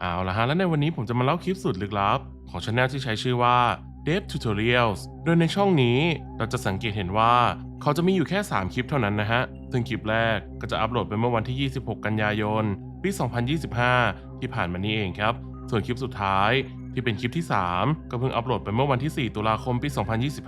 เอาละฮะ และในวันนี้ผมจะมาเล่าคลิปสุดลึกลับ ของช anel ที่ใช้ชื่อว่า Dev Tutorials โดยในช่องนี้เราจะสังเกตเห็นว่า เขาจะมีอยู่แค่ 3 คลิปเท่านั้นนะฮะ ซึ่งคลิปแรกก็จะอัปโหลดไปเมื่อวันที่ 26 กันยายน ปี 2025 ที่ผ่านมานี้เองครับ ส่วนคลิปสุดท้ายที่เป็นคลิปที่ 3 ก็เพิ่งอัปโหลดไปเมื่อวันที่ 4 ตุลาคม ปี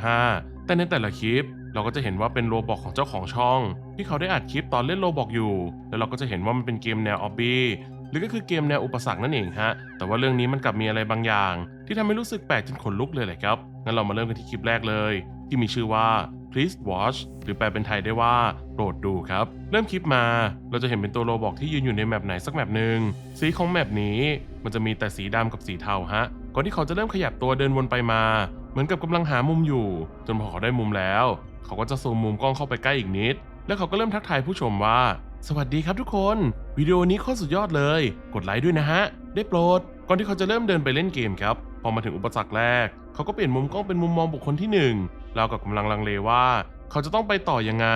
2025 แต่ในแต่ละคลิปเราก็จะเห็นว่าเป็นโรบอกของเจ้าของช่อง ที่เขาได้อัดคลิปตอนเล่นโรบอกอยู่ แล้วเราก็จะเห็นว่ามันเป็นเกมแนวออบบี้ หรือก็คือเกมแนวอุปสรรคนั่นเองฮะ แต่ว่าเรื่องนี้มันกลับมีอะไรบางอย่าง ที่ทำให้รู้สึกแปลกจนขนลุกเลยแหละครับ งั้นเรามาเริ่มกันที่คลิปแรกเลย ที่มีชื่อว่า please watch หรือแปลเป็นไทยได้ว่าโปรดดูครับ เริ่มคลิปมาเราจะเห็นเป็นตัวโรบอกที่ยืนอยู่ในแมปไหนสักแมปหนึ่งสีของแมปนี้มันจะมีแต่สีดำกับสีเทาฮะก่อนที่เขาจะเริ่มขยับตัวเดินวนไปมา เหมือนกับกำลังหามุมอยู่ จนพอเขาได้มุมแล้ว เขาก็จะซูมมุมกล้องเข้าไปใกล้อีกนิด แล้วเขาก็เริ่มทักทายผู้ชมว่า สวัสดีครับทุกคน วิดีโอนี้โคตรสุดยอดเลย กดไลค์ด้วยนะฮะ ได้โปรด ก่อนที่เขาจะเริ่มเดินไปเล่นเกมครับ พอมาถึงอุปสรรคแรก เขาก็เปลี่ยนมุมกล้องเป็นมุมมองบุคคลที่หนึ่งเรากับกำลังลังเลว่า เขาจะต้องไปต่อยังไง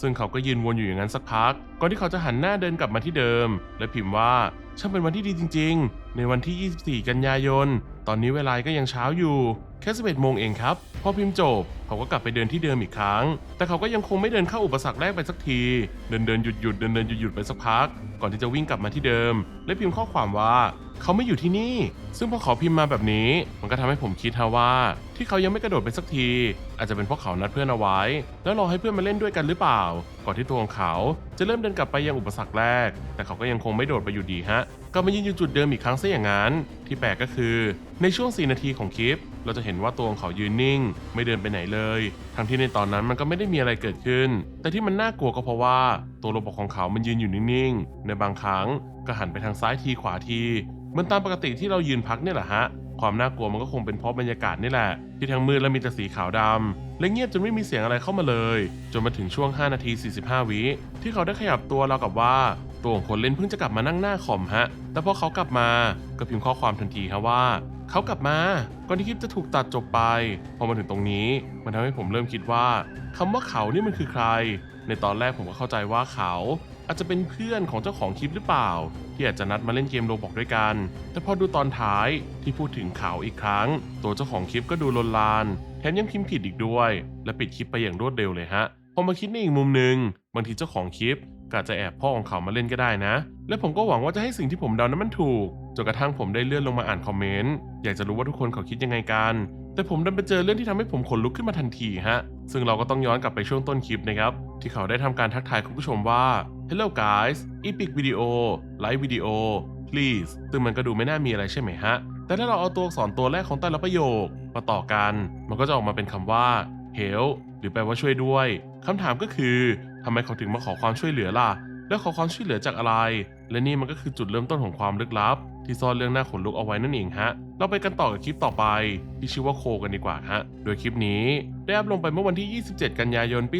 ซึ่งเขาก็ยืนวนอยู่อย่างนั้นสักพัก ก่อนที่เขาจะหันหน้าเดินกลับมาที่เดิม และพิมพ์ว่าช่างเป็นวันที่ดีจริง ๆ ในวันที่ 24 กันยายน ตอนนี้เวลาก็ยังเช้าอยู่ แค่11โมงเองครับ พอพิมพ์จบ เขาก็กลับไปเดินที่เดิมอีกครั้ง แต่เขาก็ยังคงไม่เดินเข้าอุปสรรคแรกไปสักที เดินเดินหยุดหยุดเดินเดินหยุดหยุดไปสักพัก ก่อนที่จะวิ่งกลับมาที่เดิม และพิมพ์ข้อความว่าเขาไม่อยู่ที่นี่ ซึ่งพอเขาพิมพ์มาแบบนี้ มันก็ทำให้ผมคิดฮะว่า ที่เขายังไม่กระโดดไปสักที อาจจะเป็นเพราะเขานัดเพื่อนเอาไว้ แล้วรอให้เพื่อนมาเล่นด้วยกันหรือเปล่า ก่อนที่ตัวของเขาจะเริ่มเดินกลับไปยังอุปสรรคแรก แต่เขาก็ยังคงไม่โดดไปอยู่ดีฮะ กลับมายืนอยู่จุดเดิมอีกครั้งซะอย่างนั้น ที่แปลกก็คือ ในช่วง 4 นาทีของคลิป เราจะเห็นว่าตัวของเขายืนนิ่ง ไม่เดินไปไหนเลย ทั้งที่ในตอนนั้นมันก็ไม่ได้มีอะไรเกิดขึ้น แต่ที่มันน่ากลัวก็เพราะว่า ตัวโรบอทของเขามันยืนอยู่นิ่งๆ ในบางครั้งก็หันไปทางซ้ายทีขวาทีเหมือนตามปกติที่เรายืนพักเนี่ยแหละฮะความน่ากลัวมันก็คงเป็นเพราะบรรยากาศนี่แหละ ที่ทั้งมืดและมีแต่สีขาวดำและเงียบจนไม่มีเสียงอะไรเข้ามาเลย จนมาถึงช่วง 5 นาที 45 วิที่เขาได้ขยับตัวเราวกับว่า ตัวของคนเล่นเพิ่งจะกลับมานั่งหน้าคอมฮะ แต่พอเขากลับมาก็พิมพ์ข้อความทันทีครับว่า เขากลับมา ก่อนที่คลิปจะถูกตัดจบไป พอมาถึงตรงนี้ มันทำให้ผมเริ่มคิดว่าคำว่าเขานี่มันคือใคร ในตอนแรกผมก็เข้าใจว่าเขา อาจจะเป็นเพื่อนของเจ้าของคลิปหรือเปล่า ที่อาจจะนัดมาเล่นเกมโรบอกด้วยกัน แต่พอดูตอนท้ายที่พูดถึงเขาอีกครั้ง ตัวเจ้าของคลิปก็ดูลนลานแถมยังพิมพ์ผิดอีกด้วย และปิดคลิปไปอย่างรวดเร็วเลยฮะพอมาคิดในอีกมุมหนึ่งบางทีเจ้าของคลิป ก็จะแอบพ่อของเขามาเล่นก็ได้นะ และผมก็หวังว่าจะให้สิ่งที่ผมเดานั้นมันถูก จนกระทั่งผมได้เลื่อนลงมาอ่านคอมเมนต์ อยากจะรู้ว่าทุกคนเขาคิดยังไงกัน แต่ผมดันไปเจอเรื่องที่ทำให้ผมขนลุกขึ้นมาทันทีฮะ ซึ่งเราก็ต้องย้อนกลับไปช่วงต้นคลิปนะครับ ที่เขาได้ทำการทักทายคุณผู้ชมว่า Hello guys epic video like video please ซึ่งมันก็ดูไม่น่ามีอะไรใช่ไหมฮะ แต่ถ้าเราเอาตัวอักษรตัวแรกของแต่ละประโยคมาต่อกัน มันก็จะออกมาเป็นคำว่า help หรือแปลว่าช่วยด้วยคำถามก็คือ ทำไมเขาถึงมาขอความช่วยเหลือล่ะ แล้วขอความช่วยเหลือจากอะไร และนี่มันก็คือจุดเริ่มต้นของความลึกลับ ที่ซ่อนเรื่องหน่าขนลุกเอาไว้นั่นเองฮะ เราไปกันต่อกับคลิปต่อไป ที่ชื่อว่าโคกันดีกว่าฮะ โดยคลิปนี้ได้อัพลงไปเมื่อวันที่ 27 กันยายนปี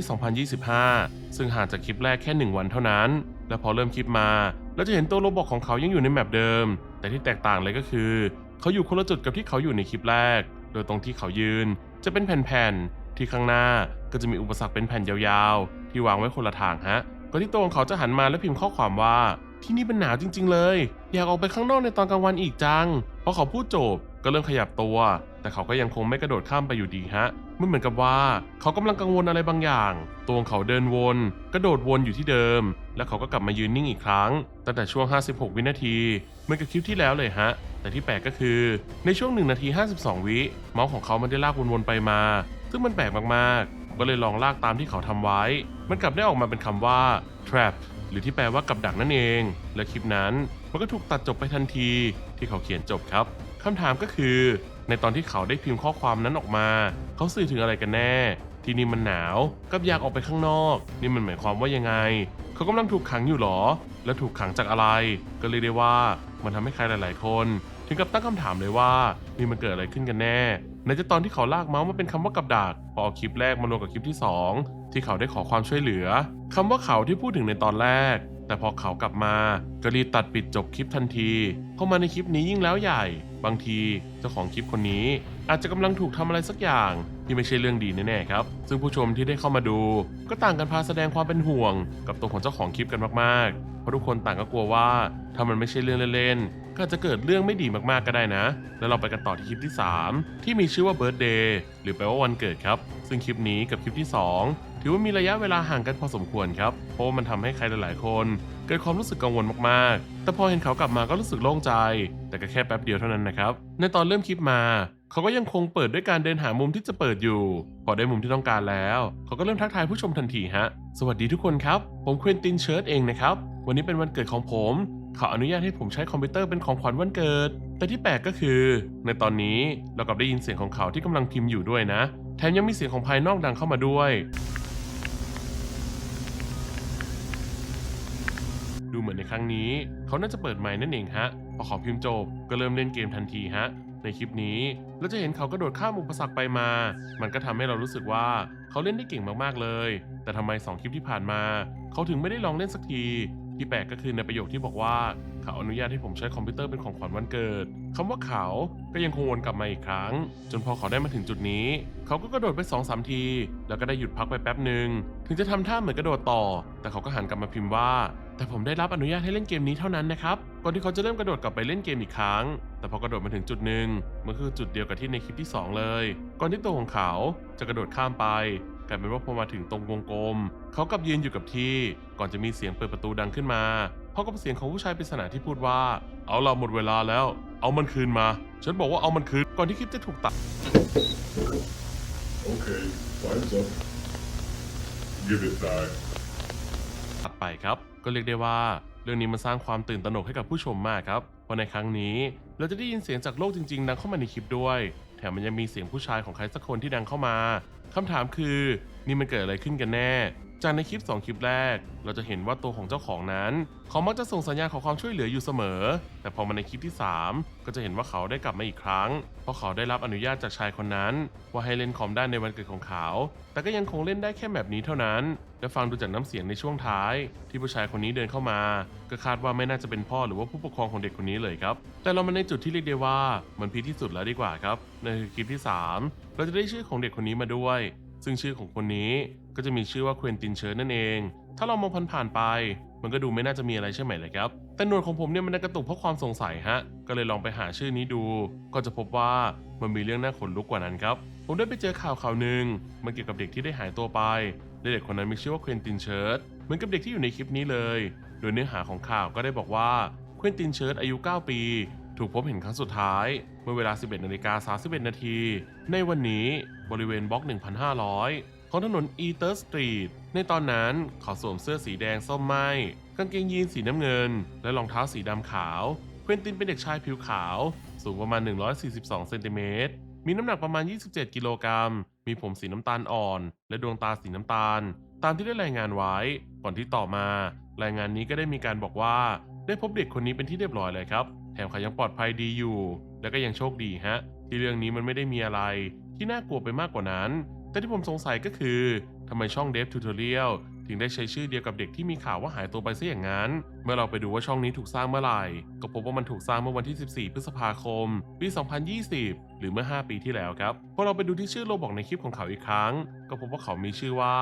2025 ซึ่งห่างจากคลิปแรกแค่ 1 วันเท่านั้น และพอเริ่มคลิปมา เราจะเห็นตัวโรบอทของเขายังอยู่ในแมปเดิม แต่ที่แตกต่างเลยก็คือ เขาอยู่คนละจุดกับที่เขาอยู่ในคลิปแรก โดยตรงที่เขายืน จะเป็นแผ่นๆที่ข้างหน้าก็จะมีอุปสรรคเป็นแผ่นยาวๆ ที่วางไว้คนละทางฮะก่อนที่ตัวของเขาจะหันมาและพิมพ์ข้อความว่า ที่นี่มันหนาวจริง ๆ เลย อยากออกไปข้างนอกในตอนกลางวันอีกจังพอเขาพูดจบก็เริ่มขยับตัว แต่เขาก็ยังคงไม่กระโดดข้ามไปอยู่ดีฮะมันเหมือนกับว่าเขากำลังกังวลอะไรบางอย่าง ตัวของเขาเดินวน กระโดดวนอยู่ที่เดิม แล้วเขาก็กลับมายืนนิ่งอีกครั้งตั้งแต่ช่วง 56 วินาทีเหมือนกับคลิปที่แล้วเลยฮะ แต่ที่แปลกก็คือในช่วง 1 นาที 52 วิเมาส์ของเขามันได้ลากวนๆไปมา ซึ่งมันแปลกมากๆ ก็เลยลองลากตามที่เขาทำไว้ มันกลับได้ออกมาเป็นคำว่า trap หรือที่แปลว่ากับดักนั่นเอง และคลิปนั้นมันก็ถูกตัดจบไปทันทีที่เขาเขียนจบครับคำถามก็คือ ในตอนที่เขาได้พิมพ์ข้อความนั้นออกมา เขาสื่อถึงอะไรกันแน่ ที่นี่มันหนาวกับอยากออกไปข้างนอก นี่มันหมายความว่ายังไง เขากำลังถูกขังอยู่หรอ และถูกขังจากอะไร ก็เลยได้ว่ามันทำให้ใครหลาย ๆ คน ถึงกับตั้งคำถามเลยว่านี่มันเกิดอะไรขึ้นกันแน่ ในจะตอนที่เขาลากเมาส์มาเป็นคำว่ากับดักพอเอาคลิปแรกมารวมกับคลิปที่สองที่เขาได้ขอความช่วยเหลือคำว่าเขาที่พูดถึงในตอนแรก แต่พอเขากลับมาก็รีตัดปิดจบคลิปทันทีเพราะมาในคลิปนี้ยิ่งแล้วใหญ่ บางทีเจ้าของคลิปคนนี้ อาจจะกำลังถูกทำอะไรสักอย่างที่ไม่ใช่เรื่องดีแน่ๆครับ ซึ่งผู้ชมที่ได้เข้ามาดู ก็ต่างกันพาแสดงความเป็นห่วง กับตัวของเจ้าของคลิปกันมากๆ เพราะทุกคนต่างก็กลัวว่า ถ้ามันไม่ใช่เรื่องเล่น ก็ก็อาจจะเกิดเรื่องไม่ดีมากๆก็ได้นะ แล้วเราไปกันต่อที่คลิปที่ 3 ที่มีชื่อว่า Birthday หรือแปลว่าวันเกิดครับ ซึ่งคลิปนี้กับคลิปที่ 2 ถือว่ามีระยะเวลาห่างกันพอสมควรครับ เพราะว่ามันทำให้ใครหลายๆ คน เกิดความรู้สึกกังวลมากๆ แต่พอเห็นเขากลับมาก็รู้สึกโล่งใจ แต่ก็แค่แป๊บเดียวเท่านั้นนะครับ ในตอนเริ่มคลิปมาเขาก็ยังคงเปิดด้วยการเดินหามุมที่จะเปิดอยู่ พอได้มุมที่ต้องการแล้ว เขาก็เริ่มทักทายผู้ชมทันทีฮะ สวัสดีทุกคนครับ ผมเควินตินเชิร์ตเองนะครับ วันนี้เป็นวันเกิดของผม เขาอนุญาตให้ผมใช้คอมพิวเตอร์เป็นของขวัญวันเกิด แต่ที่แปลกก็คือ ในตอนนี้เรากลับได้ยินเสียงของเขาที่กำลังพิมพ์อยู่ด้วยนะ แถมยังมีเสียงของภายนอกดังเข้ามาด้วย ดูเหมือนในครั้งนี้ เขาน่าจะเปิดไมค์นั่นเองฮะ พอขาพิมพ์จบก็เริ่มเล่นเกมทันทีฮะ ในคลิปนี้เราจะเห็นเขากระโดดข้ามอุปสรรคไปมา มันก็ทำให้เรารู้สึกว่าเขาเล่นได้เก่งมากๆเลย แต่ทำไมสองคลิปที่ผ่านมา เขาถึงไม่ได้ลองเล่นสักที ที่แปลกก็คือในประโยคที่บอกว่าเขาอนุญาตให้ผมใช้คอมพิวเตอร์เป็นของขวัญวันเกิดคำว่าเขาก็ยังคงวนกลับมาอีกครั้ง จนพอเขาได้มาถึงจุดนี้ เขาก็กระโดดไป2องสามที แล้วก็ได้หยุดพักไปแป๊บหนึ่งถึงจะทำท่าเหมือนกระโดดต่อ แต่เขาก็หันกลับมาพิมพ์ว่า แต่ผมได้รับอนุญาตให้เล่นเกมนี้เท่านั้นนะครับก่อนที่เขาจะเริ่มกระโดดกลับไปเล่นเกมอีกครั้ง แต่พอกระโดดมาถึงจุดหนึ่งมันคือจุดเดียวกับที่ในคลิปที่ 2 เลย ก่อนที่ตัวของเขาจะกระโดดข้ามไป กลายเป็นว่าพอมาถึงตรงวงกลม เขากลับยืนอยู่กับที่ ก่อนจะมีเสียงเปิดประตูดังขึ้นมาพร้อมกับเสียงของผู้ชายปริศนาที่พูดว่า เอาเราหมดเวลาแล้ว เอามันคืนมา ฉันบอกว่าเอามันคืน ก่อนที่คลิปจะถูกตัด Okay, time's up. Give it back. ถัดไปครับ ก็เรียกได้ว่า เรื่องนี้มันสร้างความตื่นตระหนกให้กับผู้ชมมากครับ เพราะในครั้งนี้เราจะได้ยินเสียงจากโลกจริงๆดังเข้ามาในคลิปด้วย แถมมันยังมีเสียงผู้ชายของใครสักคนที่ดังเข้ามาคำถามคือนี่มันเกิดอะไรขึ้นกันแน่ จากในคลิป 2 คลิปแรก เราจะเห็นว่าตัวของเจ้าของนั้น เขามักจะส่งสัญญาณขอความช่วยเหลืออยู่เสมอ แต่พอมาในคลิปที่ 3 ก็จะเห็นว่าเขาได้กลับมาอีกครั้ง เพราะเขาได้รับอนุญาตจากชายคนนั้น ว่าให้เล่นคอมได้ในวันเกิดของเขา แต่ก็ยังคงเล่นได้แค่แบบนี้เท่านั้น และฟังดูจากน้ำเสียงในช่วงท้าย ที่ผู้ชายคนนี้เดินเข้ามา ก็คาดว่าไม่น่าจะเป็นพ่อหรือว่าผู้ปกครองของเด็กคนนี้เลยครับ แต่เรามาในจุดที่เรียกได้ว่ามันพีที่สุดแล้วดีกว่าครับนั่นคือคลิปที่ 3 เราจะได้ชื่อของเด็กคนนี้มาด้วย ซึ่งชื่อของคนนี้ ก็จะมีชื่อว่าเควินตินเชิร์นั่นเอง ถ้าเรามองผ่านๆไป มันก็ดูไม่น่าจะมีอะไรใช่ไหมเลยครับ แต่หนวดของผมเนี่ยมันได้กระตุกเพราะความสงสัยฮะ ก็เลยลองไปหาชื่อนี้ดู ก็จะพบว่ามันมีเรื่องน่าขนลุกกว่านั้นครับ ผมได้ไปเจอข่าวข่าวหนึ่งมันเกี่ยวกับเด็กที่ได้หายตัวไปและเด็กคนนั้นมีชื่อว่าเควินตินเชิร์ตเหมือนกับเด็กที่อยู่ในคลิปนี้เลย โดยเนื้อหาของข่าวก็ได้บอกว่าเควินตินเชิร์ตอายุ 9 ปี ถูกพบเห็นครั้งสุดท้าย เมื่อเวลา 11นาฬิกา31นาทีในวันนี้บริเวณบล็อก 1,500 ของถนนอีเตอร์สตรีท ในตอนนั้นเขาสวมเสื้อสีแดงส้มไหมกางเกงยีนสีน้ำเงิน และรองเท้าสีดำขาว เควินตินเป็นเด็กชายผิวขาว สูงประมาณ 142 เซนติเมตร มีน้ำหนักประมาณ 27 กิโลกรัม มีผมสีน้ำตาลอ่อน และดวงตาสีน้ำตาล ตามที่ได้รายงานไว้ ก่อนที่ต่อมา รายงานนี้ก็ได้มีการบอกว่า ได้พบเด็กคนนี้เป็นที่เรียบร้อยเลยครับ แถมเขายังปลอดภัยดีอยู่ และก็ยังโชคดีฮะ ที่เรื่องนี้มันไม่ได้มีอะไรที่น่ากลัวไปมากกว่านั้น แต่ที่ผมสงสัยก็คือทำไมช่อง Dev Tutorial ถึงได้ใช้ชื่อเดียวกับเด็กที่มีข่าวว่าหายตัวไปซะอย่างนั้น เมื่อเราไปดูว่าช่องนี้ถูกสร้างเมื่อไหร่ ก็พบว่ามันถูกสร้างเมื่อวันที่ 14 พฤษภาคม ปี 2020 หรือเมื่อ 5 ปีที่แล้วครับ พอเราไปดูที่ชื่อโลบอกในคลิปของเขาอีกครั้ง ก็พบว่าเขามีชื่อว่า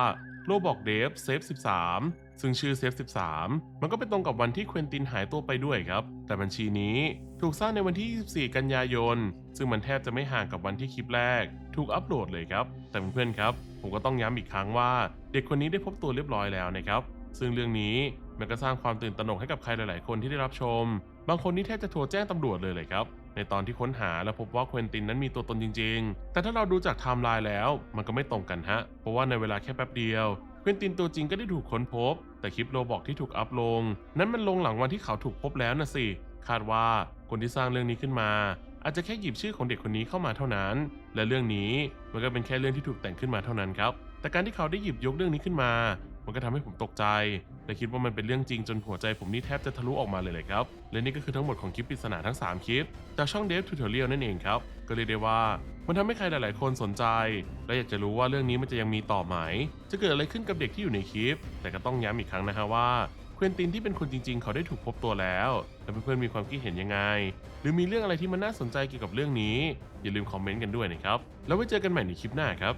โลบอกเดฟเซฟ13 ซึ่งชื่อเซฟ 13 มันก็เป็นตรงกับวันที่เควินตินหายตัวไปด้วยครับ แต่บัญชีนี้ถูกสร้างในวันที่ 24 กันยายน ซึ่งมันแทบจะไม่ห่างกับวันที่คลิปแรก ถูกอัปโหลดเลยครับ แต่เพื่อนๆครับ ผมก็ต้องย้ำอีกครั้งว่า เด็กคนนี้ได้พบตัวเรียบร้อยแล้วนะครับ ซึ่งเรื่องนี้มันก็สร้างความตื่นตระหนกให้กับใครหลาย ๆ คนที่ได้รับชม บางคนนี่แทบจะโทรแจ้งตำรวจเลยเลยครับ ในตอนที่ค้นหาและพบว่าเควินตินนั้นมีตัวตนจริง ๆ แต่ถ้าเราดูจากไทม์ไลน์แล้ว มันก็ไม่ตรงกันฮะ เพราะว่าในเวลาแค่แป๊บเดียว เควินตินตัวจริงก็ได้ถูกค้นพบ แต่คลิปโรบอกที่ถูกอัพลง นั้นมันลงหลังวันที่เขาถูกพบแล้วนะสิ คาดว่าคนที่สร้างเรื่องนี้ขึ้นมา อาจจะแค่หยิบชื่อของเด็กคนนี้เข้ามาเท่านั้น และเรื่องนี้มันก็เป็นแค่เรื่องที่ถูกแต่งขึ้นมาเท่านั้นครับ แต่การที่เขาได้หยิบยกเรื่องนี้ขึ้นมา มันก็ทำให้ผมตกใจ และคิดว่ามันเป็นเรื่องจริงจนหัวใจผมนี่แทบจะทะลุออกมาเลยเลยครับ และนี่ก็คือทั้งหมดของคลิปปริศนาทั้ง 3 คลิปจากช่อง Dev Tutorial นั่นเองครับ ก็เรียกได้ว่า มันทำให้ใครหลาย ๆ คนสนใจ และอยากจะรู้ว่าเรื่องนี้มันจะยังมีต่อไหม จะเกิดอะไรขึ้นกับเด็กที่อยู่ในคลิป แต่ก็ต้องย้ำอีกครั้งนะฮะว่าเควินตินที่เป็นคนจริง ๆ เขาได้ถูกพบตัวแล้ว แล้วเพื่อนๆมีความคิดเห็นยังไง หรือมีเรื่องอะไรที่มันน่าสนใจเกี่ยวกับเรื่องนี้ อย่าลืมคอมเมนต์กันด้วยนะครับ แล้วไว้เจอกันใหม่ในคลิปหน้าครับ